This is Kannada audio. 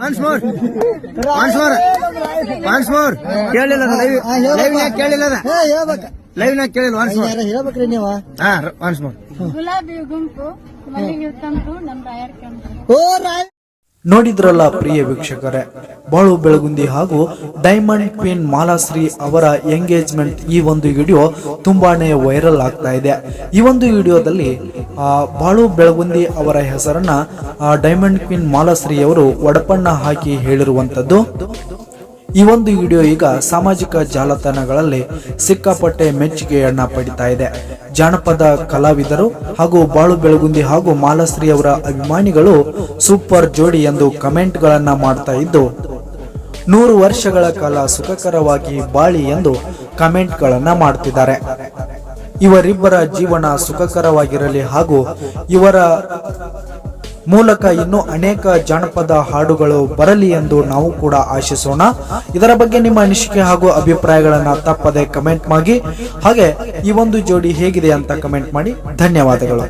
ಮೋರ್ ಮೋರ್ ಮೋರ್ ಕೇಳಿಲ್ಲ ಲೈವ್ ಕೇಳಿಲ್ಲ ಕೇಳಿಲ್ಲ ಮೋರ್ ಹೇಳ್ಬೇಕ್ರಿ ನೀವ? ಹಾ ಒನ್ಸ್ ಮೋರ್ ಗುಲಾಬಿ ಗುಂಪು ಮಲ್ಲಿಗೆ ತಂಪು ನಮ್ ರಾಯರ್ ಕೆಂಪು. ಓ ರಾಯ್ ನೋಡಿದ್ರಲ್ಲ ಪ್ರಿಯ ವೀಕ್ಷಕರೇ ಬಾಳು ಬೆಳಗುಂದಿ ಹಾಗೂ ಡೈಮಂಡ್ ಕ್ವೀನ್ ಮಾಲಾಶ್ರೀ ಅವರ ಎಂಗೇಜ್ಮೆಂಟ್ ಈ ಒಂದು ವಿಡಿಯೋ ತುಂಬಾನೇ ವೈರಲ್ ಆಗ್ತಾ ಇದೆ. ಈ ಒಂದು ವಿಡಿಯೋದಲ್ಲಿ ಬಾಳು ಬೆಳಗುಂದಿ ಅವರ ಹೆಸರನ್ನ ಡೈಮಂಡ್ ಕ್ವೀನ್ ಮಾಲಾಶ್ರೀ ಅವರು ಒಡಪಣ್ಣ ಹಾಕಿ ಹೇಳಿರುವಂತದ್ದು. ಈ ಒಂದು ವಿಡಿಯೋ ಈಗ ಸಾಮಾಜಿಕ ಜಾಲತಾಣಗಳಲ್ಲಿ ಸಿಕ್ಕಾಪಟ್ಟೆ ಮೆಚ್ಚುಗೆಯನ್ನ ಪಡಿತಾ ಇದೆ. ಜಾನಪದ ಕಲಾವಿದರು ಹಾಗೂ ಬಾಳು ಬೆಳಗುಂದಿ ಹಾಗೂ ಮಾಲಶ್ರೀ ಅವರ ಅಭಿಮಾನಿಗಳು ಸೂಪರ್ ಜೋಡಿ ಎಂದು ಕಮೆಂಟ್ ಗಳನ್ನ ಮಾಡ್ತಾ ಇದ್ದು ನೂರು ವರ್ಷಗಳ ಕಾಲ ಸುಖಕರವಾಗಿ ಬಾಳಿ ಎಂದು ಕಮೆಂಟ್ ಮಾಡುತ್ತಿದ್ದಾರೆ ಇವರಿಬ್ಬರ ಜೀವನ ಸುಖಕರವಾಗಿರಲಿ ಹಾಗೂ ಇವರ ಮೂಲಕ ಇನ್ನೂ ಅನೇಕ ಜಾನಪದ ಹಾಡುಗಳು ಬರಲಿ ಎಂದು ನಾವು ಕೂಡ ಆಶಿಸೋಣ. ಇದರ ಬಗ್ಗೆ ನಿಮ್ಮ ಅನಿಸಿಕೆ ಹಾಗೂ ಅಭಿಪ್ರಾಯಗಳನ್ನು ತಪ್ಪದೆ ಕಮೆಂಟ್ ಮಾಡಿ. ಹಾಗೆ ಈ ಒಂದು ಜೋಡಿ ಹೇಗಿದೆ ಅಂತ ಕಮೆಂಟ್ ಮಾಡಿ. ಧನ್ಯವಾದಗಳು.